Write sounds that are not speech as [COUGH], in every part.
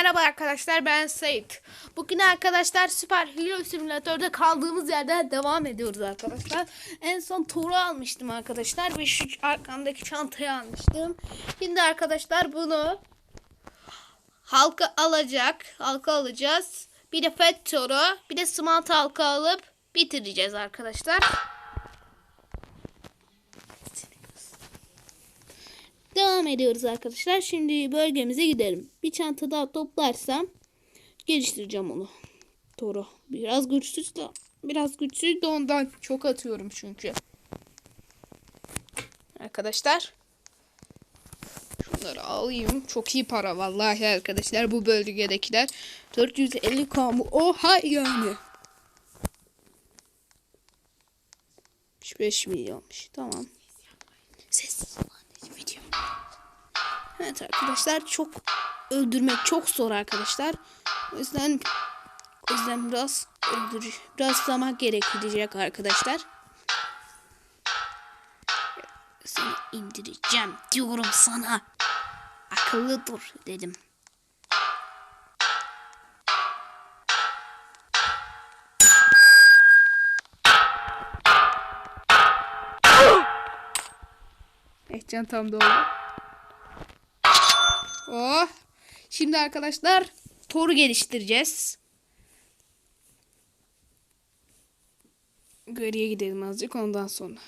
merhaba arkadaşlar ben Sait. Bugün arkadaşlar Süper Hero Simülatör'de kaldığımız yerden devam ediyoruz arkadaşlar. En son Thor'u almıştım arkadaşlar ve şu arkamdaki çantayı almıştım. Şimdi arkadaşlar bunu halka alacak, halka alacağız. Bir de Fat Thor'u, bir de Smart halka alıp bitireceğiz arkadaşlar. Devam ediyoruz arkadaşlar. Şimdi bölgemize gidelim. Bir çanta daha toplarsam geliştireceğim onu. Toro. Biraz güçsüz de biraz güçsüz de ondan çok atıyorum çünkü. Arkadaşlar. Şunları alayım. Çok iyi para vallahi arkadaşlar bu bölgedekiler. 450 kamu. Oha yani. 5 milyonmuş. Tamam. Sessiz ol anneciğim video. Evet arkadaşlar çok öldürmek çok zor arkadaşlar. O yüzden o yüzden biraz öldür biraz zaman gerekecek arkadaşlar. Seni indireceğim diyorum sana. Akıllı dur dedim. Eh can tam doldu. Oh. Şimdi arkadaşlar Thor'u geliştireceğiz. Geriye gidelim azıcık ondan sonra.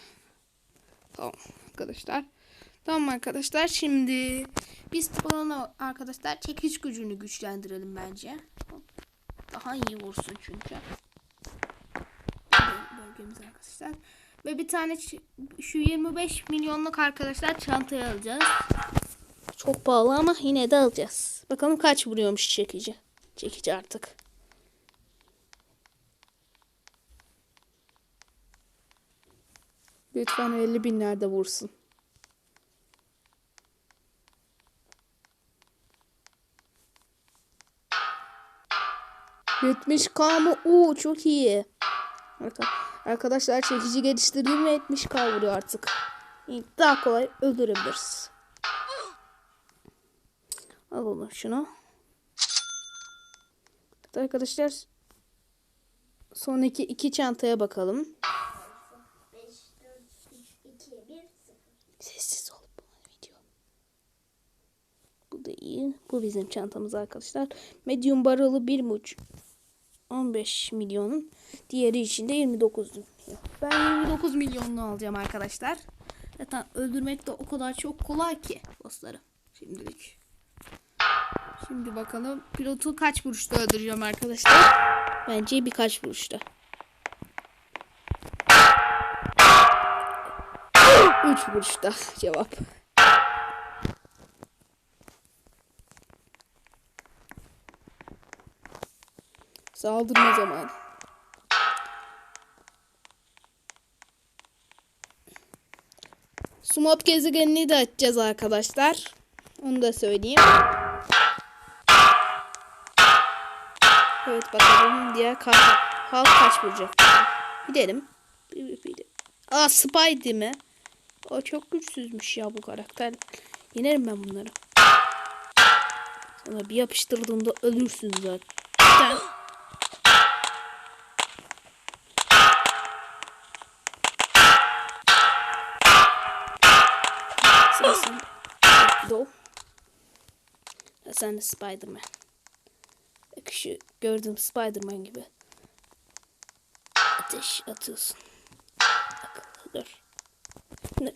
Tamam arkadaşlar. Tamam arkadaşlar şimdi biz balonu arkadaşlar çekiş gücünü güçlendirelim bence. Daha iyi vursun çünkü. Bölgemiz arkadaşlar. Ve bir tane şu 25 milyonluk arkadaşlar çantayı alacağız. Çok pahalı ama yine de alacağız. Bakalım kaç vuruyormuş çekici. Çekici artık. Lütfen 50 binlerde vursun. Yetmiş K mı? Çok iyi. Arkadaşlar çekici geliştirdim ve 70 K vuruyor artık. Daha kolay öldürebiliriz. Alalım şunu. Evet arkadaşlar son iki, çantaya bakalım. 5, 4, 3, 2, 1, 0. Sessiz ol video. Bu da iyi. Bu bizim çantamız arkadaşlar. Medium baralı bir muç. 15 milyonun. Diğeri içinde 29 milyon. Ben 29 milyonlu alacağım arkadaşlar. Zaten öldürmek de o kadar çok kolay ki bossları. Şimdilik. Şimdi bakalım pilotu kaç vuruşta öldüreceğim arkadaşlar. Bence birkaç vuruşta. 3 vuruşta cevap. Saldırma zamanı. Sumop gezegenini de açacağız arkadaşlar. Onu da söyleyeyim. Evet bakalım diğer ka halk kaç vuracak. Gidelim. Aa Spidey mi? O çok güçsüzmüş ya bu karakter. Yenerim ben bunları. Sana bir yapıştırdığımda ölürsün zaten. Sensin. Sen de Spider-Man. Bak şu gördüğüm Spider-Man gibi. Ateş atıyorsun. Akıllı dur. Ne?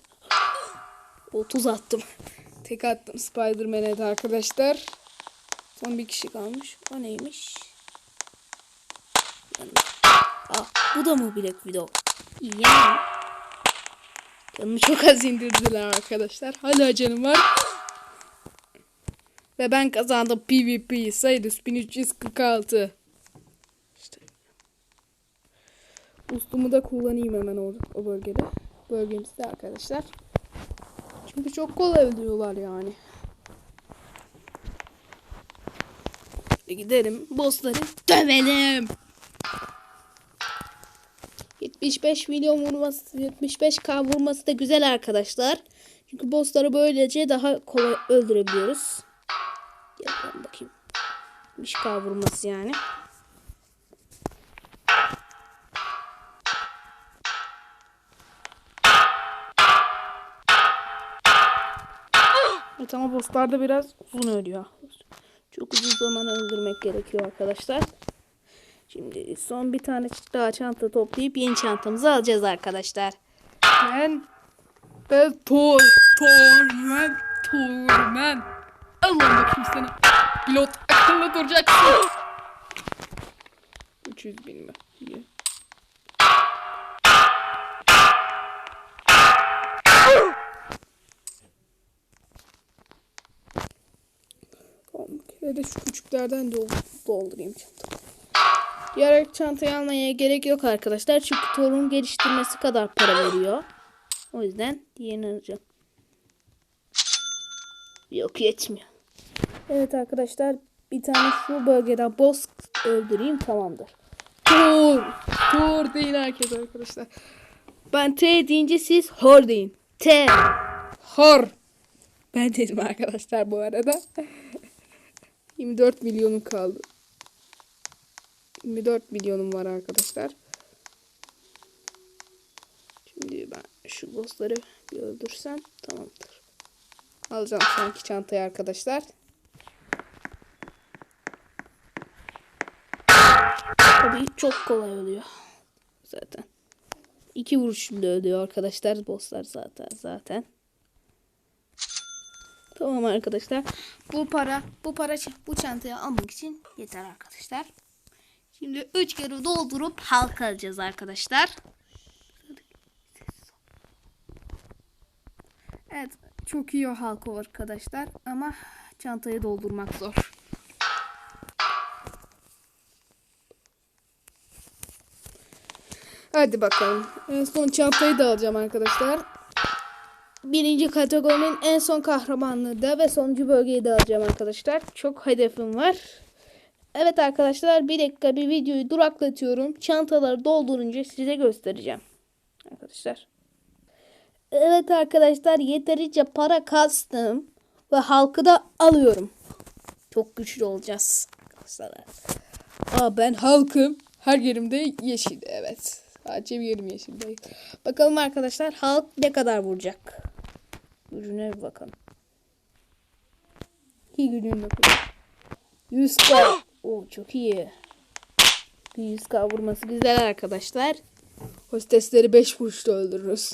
30 attım. Tek attım Spider-Man'e de arkadaşlar. Son bir kişi kalmış. O neymiş? Aa, bu da mı Black Widow? Yani. Canımı çok az indirdiler arkadaşlar. Hala canım var. Ve ben kazandım PvP sayısı 1346. İşte. Boost'umu da kullanayım hemen o, o bölgede. Bölgemizde arkadaşlar. Çünkü çok kolay öldürüyorlar yani. Gidelim bossları dövelim. 75 milyon vurması, 75k vurması da güzel arkadaşlar. Çünkü bossları böylece daha kolay öldürebiliyoruz. Gel bakayım. 70k vurması yani. Evet ama bosslar da biraz uzun ölüyor. Çok uzun zaman öldürmek gerekiyor arkadaşlar. Şimdi son bir tane daha çanta toplayıp yeni çantamızı alacağız arkadaşlar. Ben ben ben Thor, ben. Allah'ım bakayım seni. Pilot akıllı duracaksın. 300 bin mi? İyi. Kere de şu küçüklerden dol- doldurayım çantamı. Diğer çantayı almaya gerek yok arkadaşlar. Çünkü Thor'un geliştirmesi kadar para veriyor. O yüzden diğerini alacağım. Yok yetmiyor. Evet arkadaşlar bir tane şu bölgeden boss öldüreyim tamamdır. Thor! Thor deyin herkes arkadaşlar. Ben T deyince siz hor deyin. T. Hor. Ben dedim arkadaşlar bu arada. [LAUGHS] 24 milyonum kaldı. 24 milyonum var arkadaşlar. Şimdi ben şu bossları bir öldürsem tamamdır. Alacağım sonraki çantayı arkadaşlar. Tabii çok kolay oluyor. Zaten. İki vuruşunda ölüyor arkadaşlar. Bosslar zaten zaten. Tamam arkadaşlar. Bu para bu para bu çantayı almak için yeter arkadaşlar. Şimdi 3 kere doldurup halka alacağız arkadaşlar. Evet çok iyi o halka arkadaşlar ama çantayı doldurmak zor. Hadi bakalım. En son çantayı da alacağım arkadaşlar. Birinci kategorinin en son kahramanlığı da ve sonuncu bölgeyi de alacağım arkadaşlar. Çok hedefim var. Evet arkadaşlar bir dakika bir videoyu duraklatıyorum. Çantaları doldurunca size göstereceğim. Arkadaşlar. Evet arkadaşlar yeterince para kastım. Ve halkı da alıyorum. Çok güçlü olacağız. Arkadaşlar. Aa ben halkım. Her yerimde yeşil. Evet. Sadece bir yerim yeşil değil. Bakalım arkadaşlar halk ne kadar vuracak. Gücüne bir bakalım. İyi gücüne bakalım. 100k. Oo çok iyi. Bir 100k vurması güzel arkadaşlar. Hostesleri 5 vuruşta öldürürüz.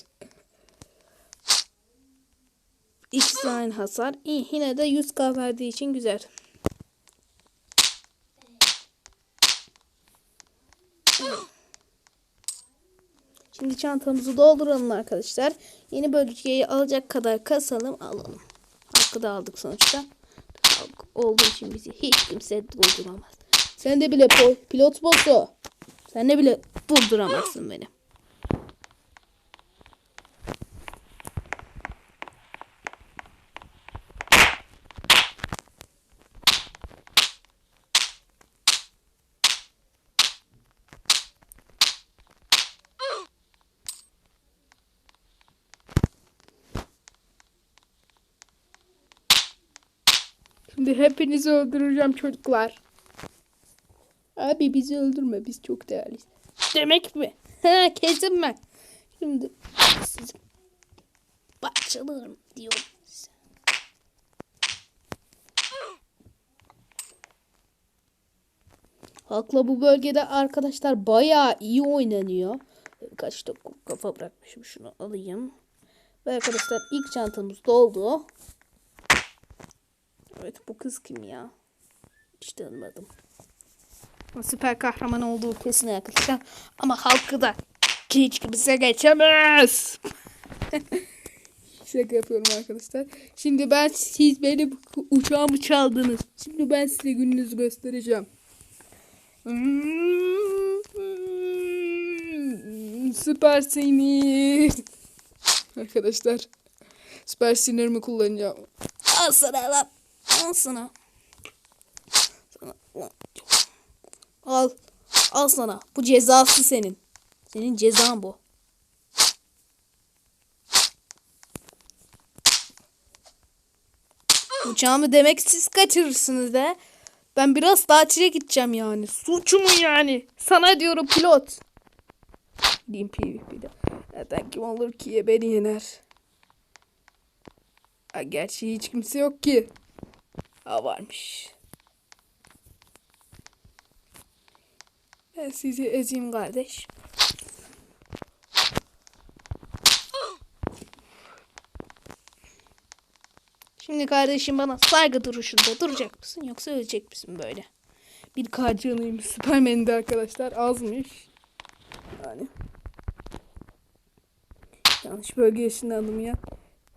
Aynı hasar. İyi yine de 100k verdiği için güzel. Şimdi çantamızı dolduralım arkadaşlar. Yeni bölgeyi alacak kadar kasalım alalım. Hakkı da aldık sonuçta. Halk olduğu için bizi hiç kimse durduramaz. Sen de bile pilot bosu. Sen de bile durduramazsın beni. Şimdi hepinizi öldüreceğim çocuklar. Abi bizi öldürme biz çok değerliyiz. Demek mi? Ha kesin ben. Şimdi sizi parçalarım diyorum size. Halkla bu bölgede arkadaşlar bayağı iyi oynanıyor. Kaç kafa bırakmışım şunu alayım. Ve arkadaşlar ilk çantamız doldu. Evet bu kız kim ya? Hiç tanımadım. Süper kahraman olduğu kesin arkadaşlar. Ama halkı da hiç kimse geçemez. [LAUGHS] Şaka yapıyorum arkadaşlar. Şimdi ben siz benim uçağımı çaldınız. Şimdi ben size gününüzü göstereceğim. Süper sinir. [LAUGHS] Arkadaşlar. Süper sinirimi kullanacağım. Al sana lan. Al sana. Sana. Al. Al sana. Bu cezası senin. Senin cezan bu. Uçağımı demek siz kaçırırsınız de. Ben biraz tatile gideceğim yani. Suçu mu yani? Sana diyorum pilot. Diyeyim PvP'de. Zaten kim olur ki beni yener. Ha, gerçi hiç kimse yok ki. Ha varmış. Ben sizi ezeyim kardeş. Şimdi kardeşim bana saygı duruşunda duracak mısın yoksa ölecek misin böyle? Bir kaçığınıymış Superman'di arkadaşlar azmış. Yani. Yanlış bölge ışınlandım ya.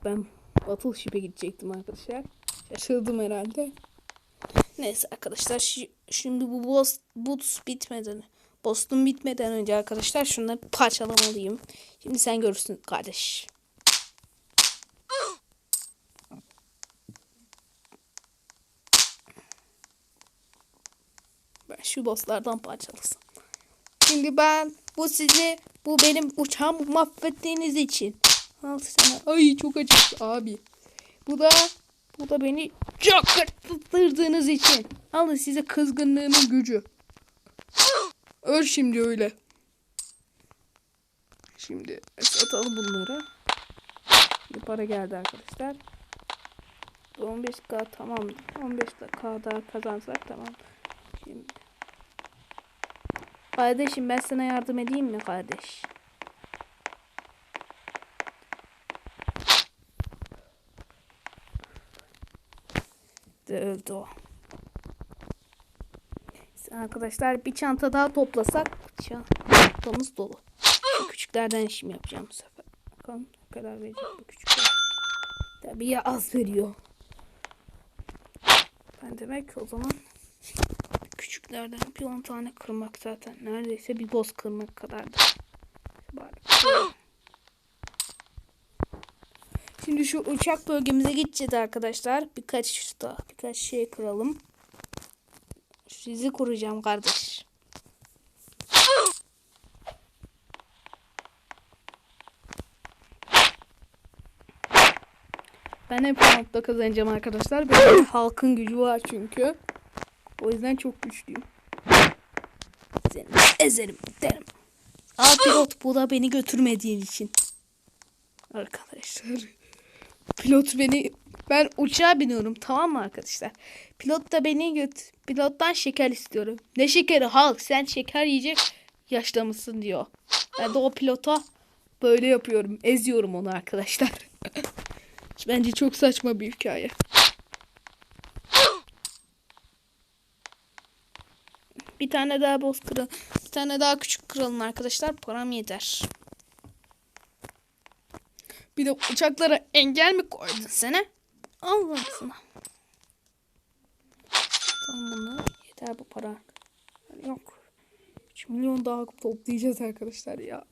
Ben Battleship'e gidecektim arkadaşlar. Şaşırdım herhalde. Neyse arkadaşlar şi- şimdi bu boss boots bitmeden Boston bitmeden önce arkadaşlar şunları parçalamalıyım. Şimdi sen görürsün kardeş. Ben şu bosslardan parçalasam. Şimdi ben bu sizi bu benim uçağımı mahvettiğiniz için. Al sana. Ay çok acıktı abi. Bu da bu da beni çok kırttırdığınız için. Alın size kızgınlığımın gücü. Öl şimdi öyle. Şimdi satalım bunları. Bir para geldi arkadaşlar. 15k tamam. 15k daha kazansak tamam. Şimdi. Kardeşim ben sana yardım edeyim mi kardeş? Öldü o. Arkadaşlar bir çanta daha toplasak çantamız dolu. Küçüklerden işim yapacağım bu sefer. Bakalım ne kadar verecek bu küçükler. Tabii ya az veriyor. Ben demek o zaman küçüklerden bir 10 tane kırmak zaten. Neredeyse bir boz kırmak kadardı. Bari. Şimdi şu uçak bölgemize gideceğiz arkadaşlar. Birkaç daha birkaç şey kıralım. Sizi kuracağım kardeş. Ben hep roundda kazanacağım arkadaşlar. Benim halkın gücü var çünkü. O yüzden çok güçlüyüm. Seni ezerim derim. Aa pilot bu da beni götürmediğin için. Arkadaşlar. Pilot beni ben uçağa biniyorum tamam mı arkadaşlar? Pilot da beni göt pilottan şeker istiyorum. Ne şekeri halk sen şeker yiyecek yaşta mısın diyor. Ben de o pilota böyle yapıyorum. Eziyorum onu arkadaşlar. [LAUGHS] Bence çok saçma bir hikaye. Bir tane daha boz kıralım. Bir tane daha küçük kıralım arkadaşlar. Param yeter. Bir de uçaklara engel mi koydun sen Allah sana. Tamam bunu yeter bu para. Yok. 3 milyon daha toplayacağız arkadaşlar ya.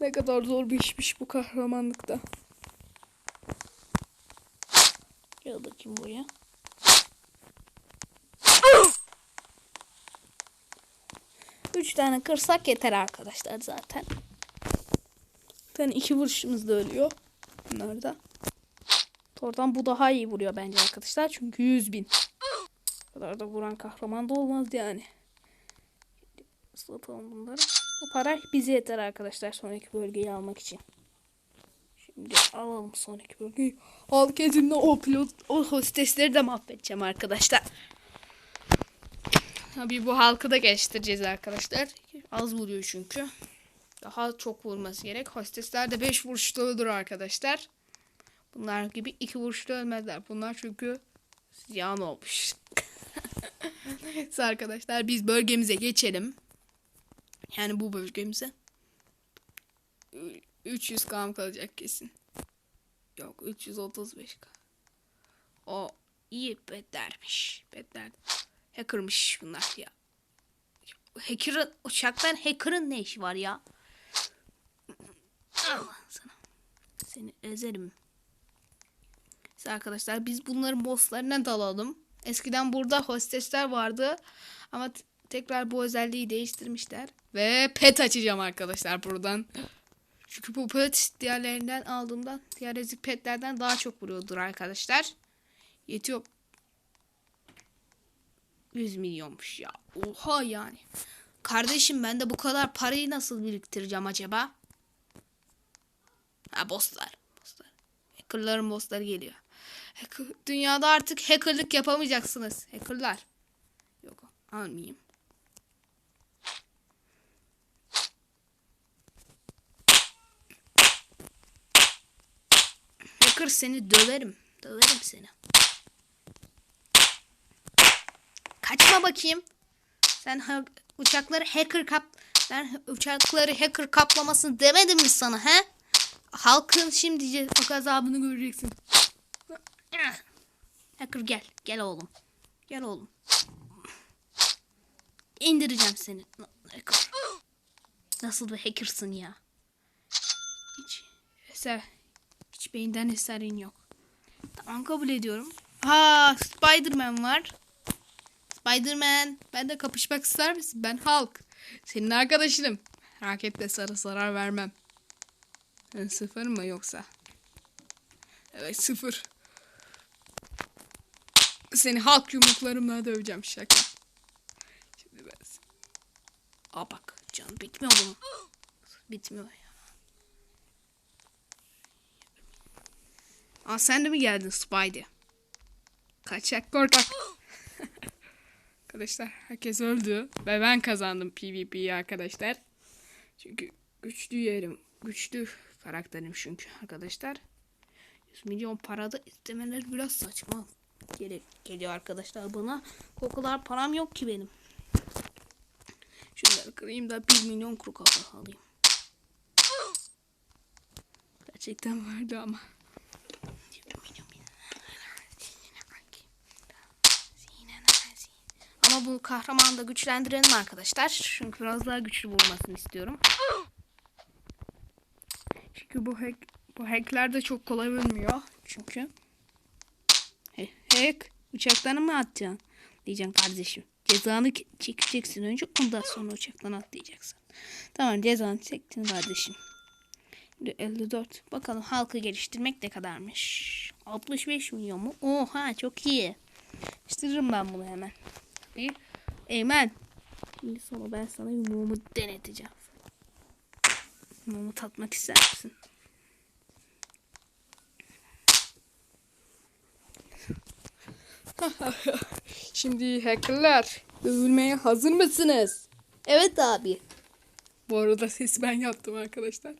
Ne kadar zor bir işmiş bu kahramanlıkta. Gel bakayım buraya. Üç tane kırsak yeter arkadaşlar zaten. Zaten iki vuruşumuz da ölüyor. Bunlar da. Oradan bu daha iyi vuruyor bence arkadaşlar. Çünkü 100 bin. Bu kadar da vuran kahraman da olmaz yani. Islatalım bunları. Bu para bize yeter arkadaşlar sonraki bölgeyi almak için. Şimdi alalım sonraki bölgeyi. Halk edinle o pilot, o hostesleri de mahvedeceğim arkadaşlar. Tabii bu halkı da geliştireceğiz arkadaşlar. Az vuruyor çünkü. Daha çok vurması gerek. Hostesler de 5 vuruşta öldür arkadaşlar. Bunlar gibi 2 vuruşta ölmezler. Bunlar çünkü ziyan olmuş. [LAUGHS] Neyse arkadaşlar biz bölgemize geçelim. Yani bu bölgemize. 300 kam kalacak kesin. Yok 335 k. O iyi betlermiş. Betler. Hacker'mış bunlar ya. Hacker'ın uçaktan hacker'ın ne işi var ya? Sana. Seni ezerim. Neyse arkadaşlar biz bunların bosslarına dalalım. Eskiden burada hostesler vardı. Ama tekrar bu özelliği değiştirmişler. Ve pet açacağım arkadaşlar buradan. Çünkü bu pet diğerlerinden aldığımdan diğer ezik petlerden daha çok vuruyordur arkadaşlar. Yetiyor. 100 milyonmuş ya. Oha yani. Kardeşim ben de bu kadar parayı nasıl biriktireceğim acaba? Ha bosslar. bosslar. Hackerların bossları geliyor. Hacker, dünyada artık hackerlık yapamayacaksınız. Hackerlar. Yok almayayım. Hacker seni döverim. Döverim seni. Kaçma bakayım. Sen ha- uçakları hacker kap ben uçakları hacker kaplamasın demedim mi sana he? Halkın şimdi o gazabını göreceksin. Hacker gel. Gel oğlum. Gel oğlum. İndireceğim seni. Nasıl bir hackersın ya? Hiç eser, hiç beyinden eserin yok. Tamam kabul ediyorum. Ha Spider-Man var. Spider-Man. Ben de kapışmak ister misin? Ben Hulk. Senin arkadaşınım. Raketle sana zarar vermem. Ben sıfır mı yoksa? Evet sıfır. Seni halk yumruklarımla döveceğim şaka. Şimdi ben... Aa bak canım bitmiyor bunun. Bitmiyor ya. Aa sen de mi geldin Spidey? Kaçak korkak. [LAUGHS] arkadaşlar herkes öldü. Ve ben kazandım PvP'yi arkadaşlar. Çünkü güçlü yerim. Güçlü karakterim çünkü arkadaşlar. 100 milyon parada istemeler biraz saçma. Gele, geliyor arkadaşlar bana. O kadar param yok ki benim. Şunları kırayım da 1 milyon kuru kafa alayım. Gerçekten vardı ama. Ama bu kahramanı da güçlendirelim arkadaşlar. Çünkü biraz daha güçlü vurmasını istiyorum. Çünkü bu hack bu hackler de çok kolay ölmüyor. Çünkü He- hack uçaktan mı atacaksın? Diyeceksin kardeşim. Cezanı ke- çekeceksin önce ondan sonra uçaktan atlayacaksın. Tamam cezanı çektin kardeşim. Şimdi 54. Bakalım halkı geliştirmek ne kadarmış? 65 milyon mu? Oha çok iyi. Geliştiririm ben bunu hemen. Bir. Eymen. Şimdi sonra ben sana yumruğumu deneteceğim. Yumruğumu tatmak ister misin? [LAUGHS] Şimdi hackerlar dövülmeye hazır mısınız? Evet abi. Bu arada sesi ben yaptım arkadaşlar.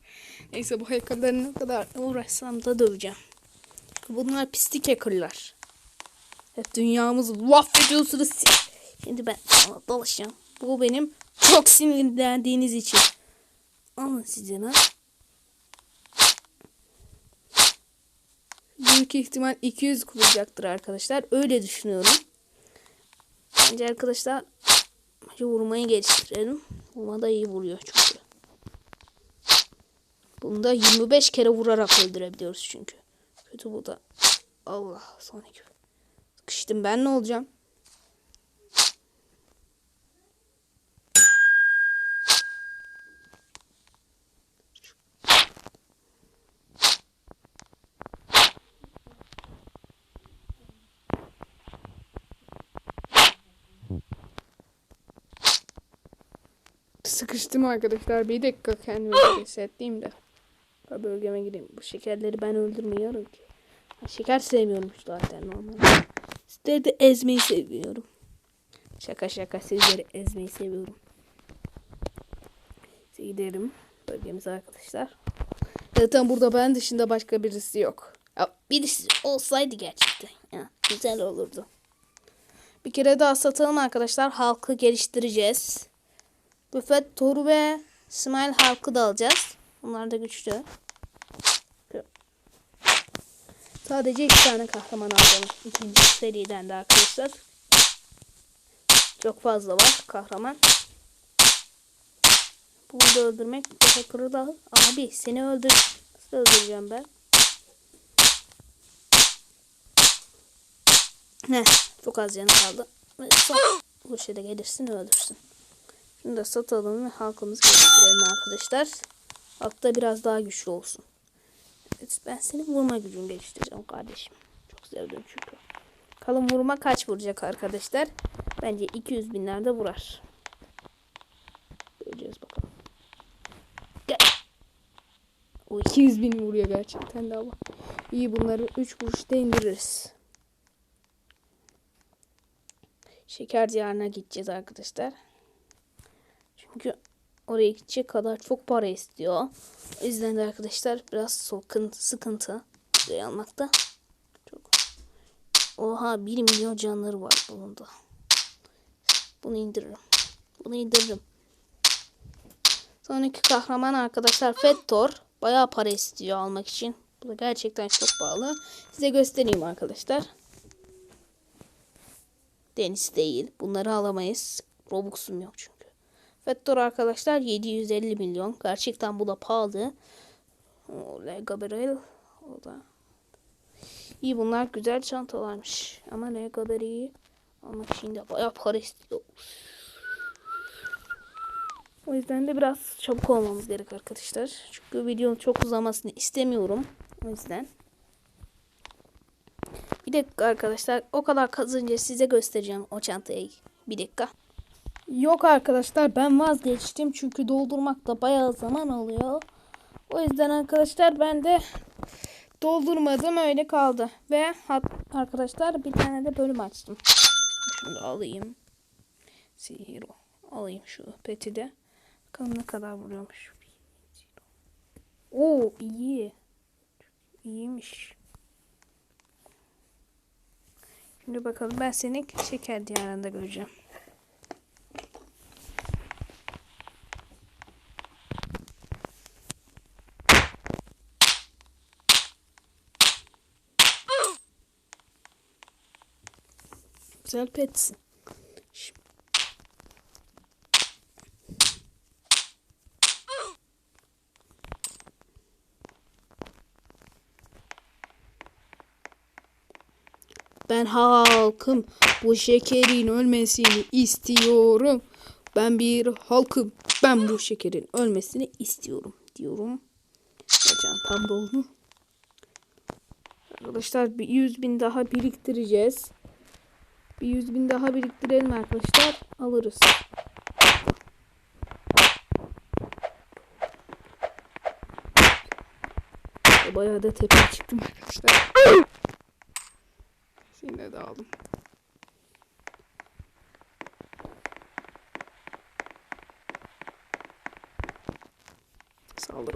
Neyse bu hackerları ne kadar uğraşsam da döveceğim. Bunlar pislik hackerlar. Hep dünyamızı mahvediyorsunuz siz. Şimdi ben dolaşacağım. Bu benim çok sinirlendiğiniz için. Lan. Büyük ihtimal 200 kurulacaktır arkadaşlar. Öyle düşünüyorum. Bence arkadaşlar bence vurmayı geliştirelim. Vurma da iyi vuruyor çünkü. Bunda 25 kere vurarak öldürebiliyoruz çünkü. Kötü bu da. Allah sonraki. Sıkıştım ben ne olacağım? Sıkıştım arkadaşlar. Bir dakika kendimi [GASPS] hissettiğim de. Bölgeme gireyim. Bu şekerleri ben öldürmüyorum ki. Ha, Şeker sevmiyorum zaten normalde. Sizleri de ezmeyi seviyorum. Şaka şaka sizleri ezmeyi seviyorum. Neyse, Gidelim bölgemize arkadaşlar. Zaten burada ben dışında başka birisi yok. Ya, birisi olsaydı gerçekten. Ya, güzel olurdu. Bir kere daha satalım arkadaşlar. Halkı geliştireceğiz. Buffett, Toru ve Smile halkı da alacağız. Onlar da güçlü. Sadece iki tane kahraman aldım. İkinci seriden de arkadaşlar. Çok fazla var kahraman. Bunu da öldürmek daha kırılı. Abi seni öldür. Nasıl öldüreceğim ben? Ne? Çok az yanı kaldı. Vuruşa da gelirsin öldürsün. Şunu da satalım ve halkımızı geliştirelim arkadaşlar. Halkta biraz daha güçlü olsun. Evet, ben senin vurma gücünü geliştireceğim kardeşim. Çok sevdim çünkü. Kalın vurma kaç vuracak arkadaşlar? Bence 200 binlerde vurar. Göreceğiz bakalım. O 200 bin vuruyor gerçekten de ama. İyi bunları 3 kuruşta indiririz. Şeker diyarına gideceğiz arkadaşlar. Çünkü oraya gidecek kadar çok para istiyor. O yüzden de arkadaşlar biraz sıkıntı, sıkıntı buraya almakta. Çok. Oha 1 milyon canları var bunda. Bunu indiririm. Bunu indiririm. Sonraki kahraman arkadaşlar Fettor. Bayağı para istiyor almak için. Bu da gerçekten çok pahalı. Size göstereyim arkadaşlar. Deniz değil. Bunları alamayız. Robux'um yok çünkü. Fettor arkadaşlar 750 milyon. Gerçekten bu da pahalı. O Lega Barrel. O da. İyi bunlar güzel çantalarmış. Ama Barrel'i almak için de bayağı para istiyor. O yüzden de biraz çabuk olmamız gerek arkadaşlar. Çünkü videonun çok uzamasını istemiyorum. O yüzden. Bir dakika arkadaşlar. O kadar kazınca size göstereceğim o çantayı. Bir dakika. Yok arkadaşlar ben vazgeçtim. Çünkü doldurmak da bayağı zaman alıyor. O yüzden arkadaşlar ben de doldurmadım öyle kaldı. Ve arkadaşlar bir tane de bölüm açtım. Şunu alayım. Zero. Alayım şu peti de. Bakalım ne kadar vuruyormuş. Oo iyi. İyiymiş. Şimdi bakalım ben seni şeker diyarında göreceğim. Güzel petsin. Ben halkım bu şekerin ölmesini istiyorum. Ben bir halkım. Ben bu şekerin ölmesini istiyorum diyorum. Hocam tam doldu. Arkadaşlar bir 100 bin daha biriktireceğiz. Bir 100 bin daha biriktirelim arkadaşlar. Alırız. Bayağı da tepeye çıktım arkadaşlar. [LAUGHS] Yine de aldım. Saldır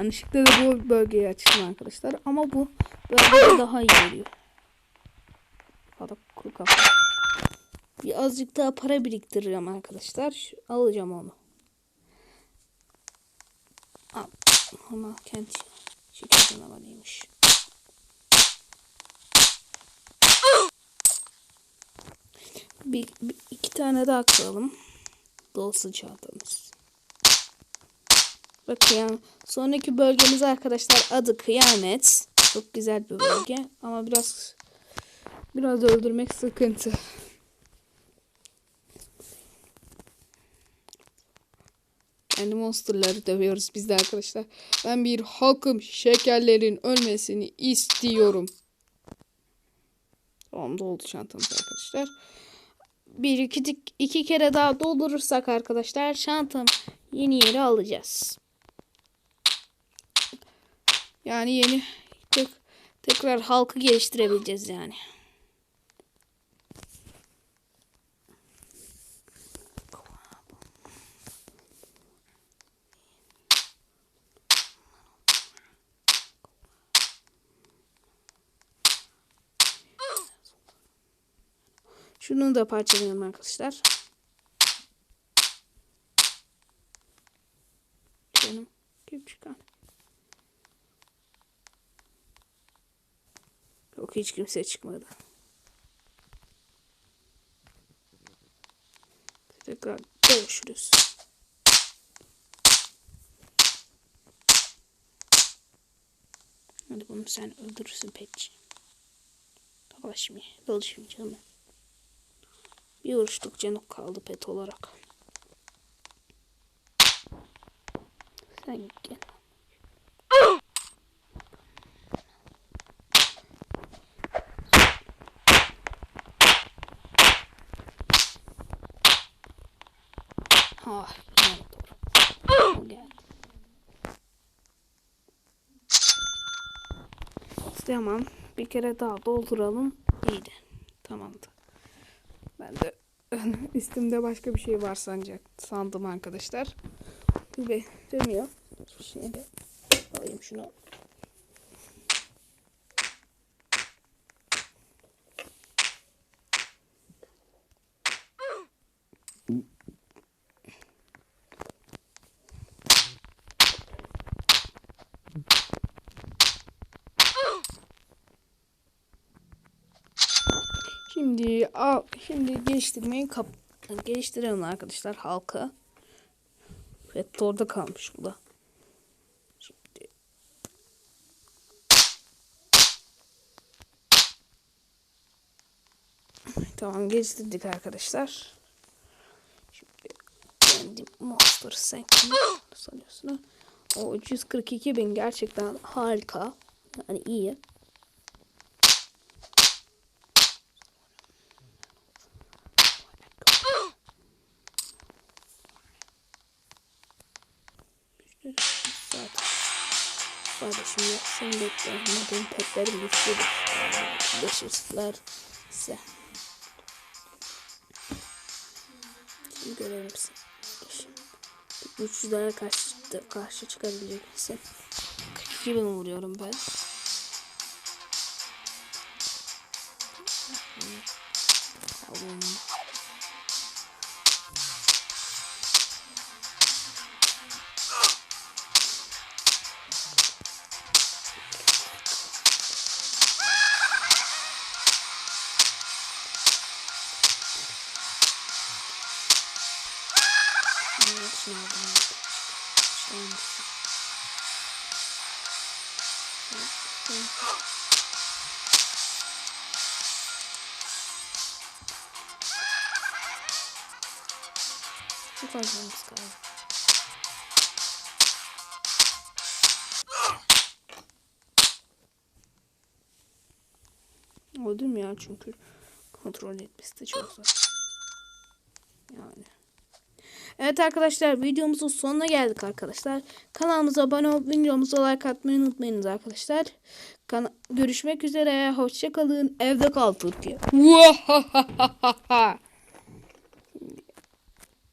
Yanlışlıkla da bu bölgeyi açtım arkadaşlar. Ama bu bölge daha iyi geliyor. Para kuru kafa. Bir azıcık daha para biriktireceğim arkadaşlar. Şu, alacağım onu. Al. Ama kendi şeker canavarıymış. Bir, bir, iki tane daha kıralım. Dolusu çantamız. Ve. Sonraki bölgemiz arkadaşlar adı kıyamet. Çok güzel bir bölge ama biraz biraz öldürmek sıkıntı. Kendi monsterları dövüyoruz biz de arkadaşlar. Ben bir halkım şekerlerin ölmesini istiyorum. Tamam doldu çantamız arkadaşlar. Bir iki, iki kere daha doldurursak arkadaşlar çantam yeni yeri alacağız. Yani yeni tek, tekrar halkı geliştirebileceğiz yani. Şunu da parçalayalım arkadaşlar. Canım. Kim Yok hiç kimse çıkmadı. Tekrar görüşürüz. Hadi bunu sen öldürürsün Petçi. Dolaşmıyor. Dolaşmayacağım ben. Bir vuruşluk canı kaldı pet olarak. Sen gel. Ha, yine doğru. O geldi. Tamam. Bir kere daha dolduralım. İyiydi. Tamamdı. Ben de [LAUGHS] üstümde başka bir şey var sancak sandım arkadaşlar. Ve dönüyor. Şimdi alayım şunu. Şimdi al, şimdi geliştirmeyi kap geliştirelim arkadaşlar halka. Orada kalmış bu da. Şimdi Tamam geliştirdik arkadaşlar. Şimdi kendi Monster Sank'ını sanıyorsun. O 342 bin gerçekten harika. Yani iyi. Zaten. Hadi şimdi seni bekliyorum. Benim petlerim güçlüdür. Geçirsinler size. Şimdi görelim. Şimdi güçlülere karşı, karşı çıkabilecek misin? 42 bin vuruyorum ben. Evet, şunu aldım. İşte olmuş. Çok fazlamız kaldı. Öldüm ya çünkü kontrol etmesi de çok zor. Yani. Evet arkadaşlar videomuzun sonuna geldik arkadaşlar. Kanalımıza abone olup videomuza like atmayı unutmayınız arkadaşlar. Kana- Görüşmek üzere. Hoşçakalın. Evde kal Türkiye.